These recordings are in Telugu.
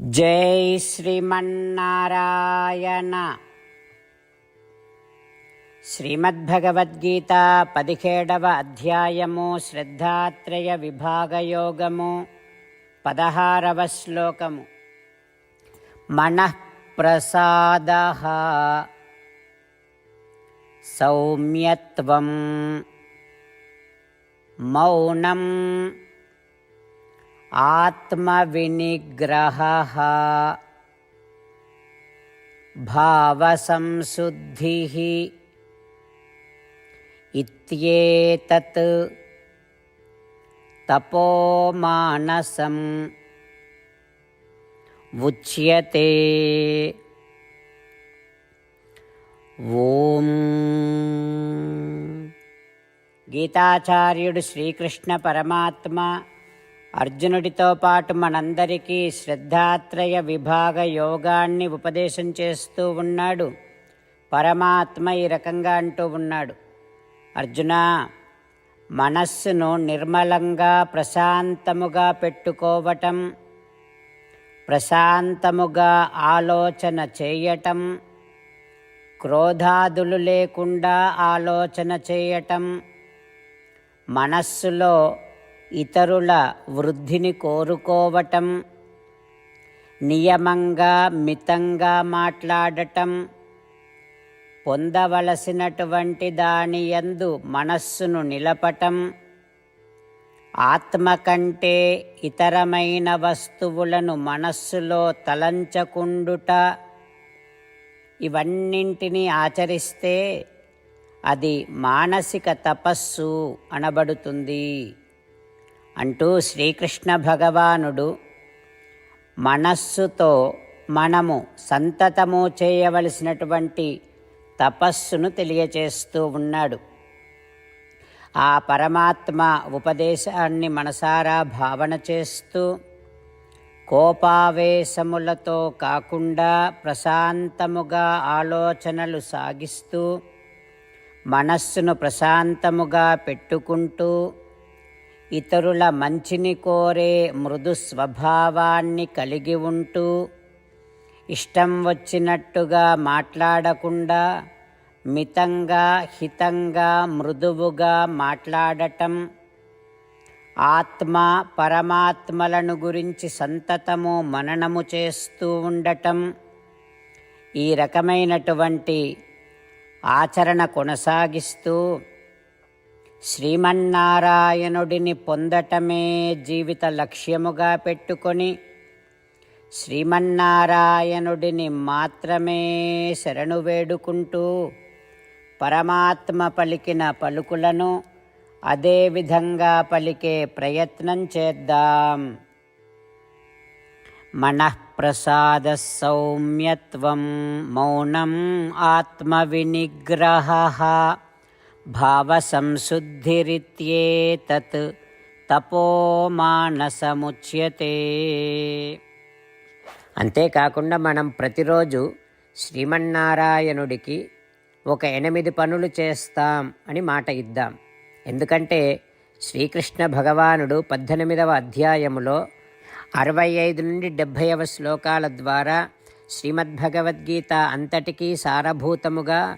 జై శ్రీమన్నారాయణ శ్రీమద్భగవద్గీత పదిహేడవ అధ్యాయము శ్రద్ధాత్రయ విభాగయోగము పదహారవ శ్లోకము మనఃప్రసాద సౌమ్యత్వం మౌనం आत्मविनिग्रहः। भावसंशुद्धिः। इत्येतत् तपोमानसम् उच्यते। ॐ। गीताचार्युड् श्रीकृष्णपरमात्मा అర్జునుడితో పాటు మనందరికీ శ్రద్ధాత్రయ విభాగ యోగాన్ని ఉపదేశం చేస్తూ ఉన్నాడు. పరమాత్మ ఈ రకంగా అంటూ ఉన్నాడు. అర్జున మనస్సును నిర్మలంగా ప్రశాంతముగా పెట్టుకోవటం ప్రశాంతముగా ఆలోచన చేయటం క్రోధాదులు లేకుండా ఆలోచన చేయటం మనస్సులో ఇతరుల వృద్ధిని కోరుకోవటం నియమంగా మితంగా మాట్లాడటం పొందవలసినటువంటి దాని యందు మనస్సును నిలపటం ఆత్మ కంటే ఇతరమైన వస్తువులను మనస్సులో తలంచకుండుట ఇవన్నింటినీ ఆచరిస్తే అది మానసిక తపస్సు అనబడుతుంది. అంటూ శ్రీకృష్ణ భగవానుడు మనస్సుతో మనము సంతతము చేయవలసినటువంటి తపస్సును తెలియచేస్తూ ఉన్నాడు. ఆ పరమాత్మ ఉపదేశాన్ని మనసారా భావన చేస్తూ కోపావేశములతో కాకుండా ప్రశాంతముగా ఆలోచనలు సాగిస్తూ మనస్సును ప్రశాంతముగా పెట్టుకుంటూ ఇతరుల మంచిని కోరే మృదు స్వభావాన్ని కలిగి ఉంటూ ఇష్టం వచ్చినట్టుగా మాట్లాడకుండా మితంగా హితంగా మృదువుగా మాట్లాడటం ఆత్మ పరమాత్మలను గురించి సంతతము మననము చేస్తూ ఉండటం ఈ రకమైనటువంటి ఆచరణ కొనసాగిస్తూ శ్రీమన్నారాయణుడిని పొందటమే జీవిత లక్ష్యముగా పెట్టుకొని శ్రీమన్నారాయణుడిని మాత్రమే శరణు వేడుకుంటూ పరమాత్మ పలికిన పలుకులను అదే విధంగా పలికే ప్రయత్నం చేద్దాం. మనఃప్రసాద సౌమ్యత్వం మౌనం ఆత్మవినిగ్రహ. భావసంశుద్ధిరిత్యేతత్ తపోమానసముచ్యతే అంతేకాకుండా మనం ప్రతిరోజు శ్రీమన్నారాయణుడికి ఒక ఎనిమిది పనులు చేస్తాం అని మాట ఇద్దాం. ఎందుకంటే శ్రీకృష్ణ భగవానుడు పద్దెనిమిదవ అధ్యాయములో అరవై ఐదు నుండి డెబ్భైవ శ్లోకాల ద్వారా శ్రీమద్భగవద్గీత అంతటికీ సారభూతముగా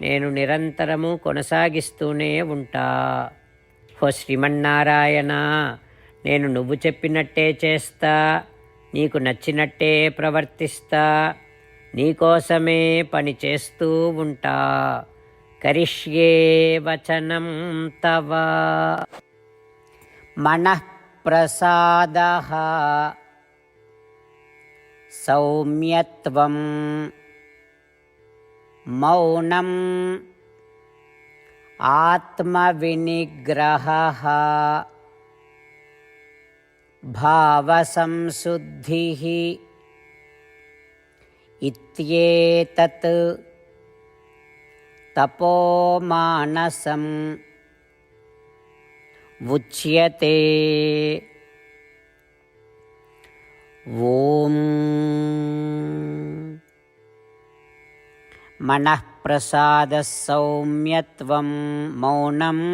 నేను నిరంతరము కొనసాగిస్తూనే ఉంటా. హో శ్రీమన్నారాయణ నేను నువ్వు చెప్పినట్టే చేస్తా నీకు నచ్చినట్టే ప్రవర్తిస్తా నీకోసమే పని చేస్తూ ఉంటా. కరిష్యే వచనం తవ. మనఃప్రసాద. సౌమ్యత్వం मौनम् आत्मविनिग्रहः। भावसंशुद्धिः। इत्येतत् तपोमानसम् उच्यते। ॐ मनःप्रसादः सौम्यत्वं मौनम्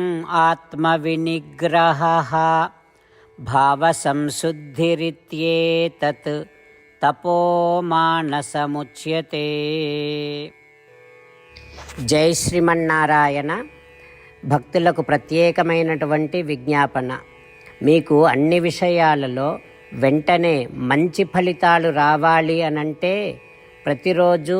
आत्मविनिग्रहः భావసంశుద్ధిరిత్యేతత్ తపోమానసముచ్యతే జై శ్రీమన్నారాయణ భక్తులకు ప్రత్యేకమైనటువంటి విజ్ఞాపన మీకు అన్ని విషయాలలో వెంటనే మంచి ఫలితాలు రావాలి అనంటే ప్రతిరోజు